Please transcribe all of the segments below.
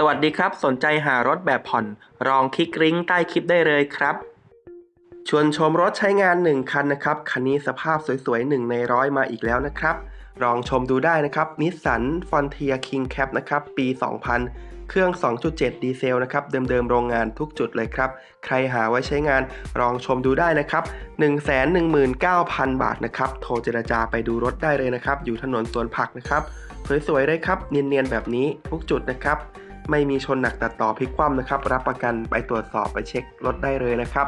สวัสดีครับ สนใจหารถแบบผ่อนลองคลิกลิงก์ใต้คลิปได้เลยครับ ชวนชมรถใช้งาน 1 คันนะครับ คันนี้สภาพสวยๆ1ในร้อยมาอีกแล้วนะครับ ลองชมดูได้นะครับนิสสันฟอนเทียคิงแคปนะครับ ปี 2000 เครื่อง 2.7 ดีเซลนะครับ เดิมๆ โรงงานทุกจุดเลยครับ ใครหาไว้ใช้งานลองชมดูได้นะครับ 119,000 บาทนะครับ โทรเจรจาไปดูรถได้เลยนะครับ อยู่ถนนสวนผักนะครับ สวยๆเลยครับ เนียนๆ แบบนี้ทุกจุดนะครับ ไม่มีชนหนักตัดต่อพลิกคว่ำนะครับ รับประกันไปตรวจสอบไปเช็ครถได้เลยนะครับ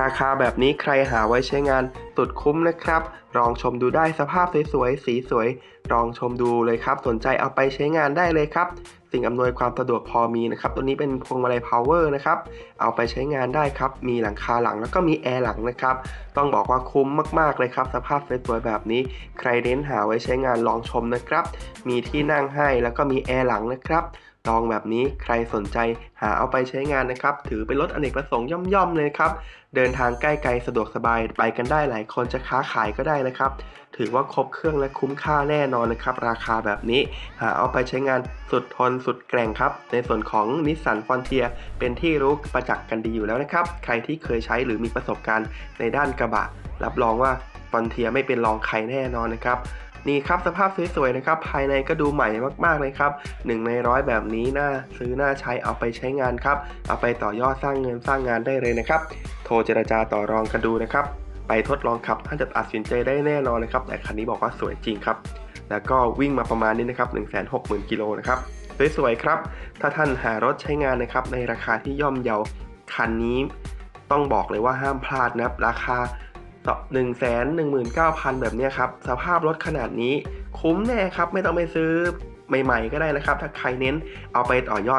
ราคาแบบนี้ใครหาไว้ใช้งานสุดคุ้มนะครับลองชมดูได้สภาพสวยๆสีสวยลองชมดูเลยครับ สนใจเอาไปใช้งานได้เลยครับ สิ่งอำนวยความสะดวกพอมีนะครับ ตัวนี้เป็นพวงมาลัยพาวเวอร์นะครับ เอาไปใช้งานได้ครับ มีหลังคาหลังแล้วก็มีแอร์หลังนะครับ ต้องบอกว่าคุ้มมากๆเลยครับ สภาพสวยๆแบบนี้ ใครเน้นหาไว้ใช้งานลองชมนะครับ มีที่นั่งให้แล้วก็มีแอร์หลังนะครับ ลองแบบนี้ใครสนใจหาเอาไปใช้งานนะครับ ถือเป็นรถอเนกประสงค์ย่อมๆเลยครับ เดินทางใกล้ไกลสะดวกสบายไปกันได้หลายคนจะค้าขายก็ได้นะครับ ถือว่าครบเครื่องและคุ้มค่าแน่นอนนะครับ ราคาแบบนี้หาเอาไปใช้งานสุดทนสุดแกร่งครับ ในส่วนของนิสสันฟอนเทียเป็นที่รู้ประจักษ์กันดีอยู่แล้วนะครับ ใครที่เคยใช้หรือมีประสบการณ์ในด้านกระบะ รับรองว่าฟอนเทียไม่เป็นรองใครแน่นอนนะครับ นี่ครับสภาพสวยๆนะครับ ภายในก็ดูใหม่มากๆเลยครับหนึ่งในร้อยแบบนี้น่าซื้อน่าใช้เอาไปใช้งานครับ เอาไปต่อยอดสร้างเงินสร้างงานได้เลยนะครับ โทรเจรจาต่อรองกันดูนะครับ ไปทดลองขับท่านจะตัดสินใจได้แน่นอนนะครับ แต่คันนี้บอกว่าสวยจริงครับ แล้วก็วิ่งมาประมาณนี้นะครับ 160,000กิโลนะครับสวยๆครับ ถ้าท่านหารถใช้งานนะครับในราคาที่ย่อมเยาคันนี้ต้องบอกเลยว่าห้ามพลาดนะครับราคา หนึ่งแสนหนึ่งหมื่นเก้าพันแบบนี้ครับ สภาพรถขนาดนี้คุ้มแน่ครับ ไม่ต้องไปซื้อใหม่ ๆ ก็ได้นะครับ ถ้าใครเน้นเอาไปต่อยอด